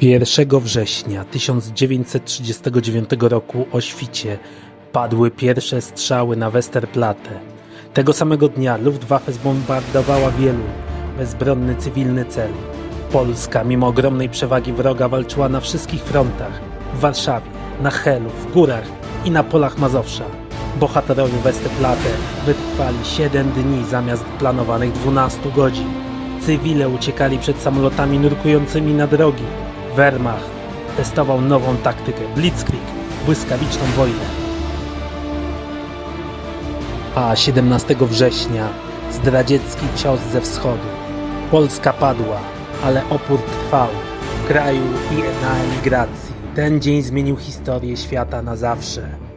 1 września 1939 roku o świcie padły pierwsze strzały na Westerplatte. Tego samego dnia Luftwaffe zbombardowała wielu bezbronny cywilny cel. Polska, mimo ogromnej przewagi wroga, walczyła na wszystkich frontach. W Warszawie, na Helu, w górach i na polach Mazowsza. Bohaterowie Westerplatte wytrwali 7 dni zamiast planowanych 12 godzin. Cywile uciekali przed samolotami nurkującymi na drogi. Wehrmacht testował nową taktykę Blitzkrieg, błyskawiczną wojnę. A 17 września zdradziecki cios ze wschodu. Polska padła, ale opór trwał w kraju i na emigracji. Ten dzień zmienił historię świata na zawsze.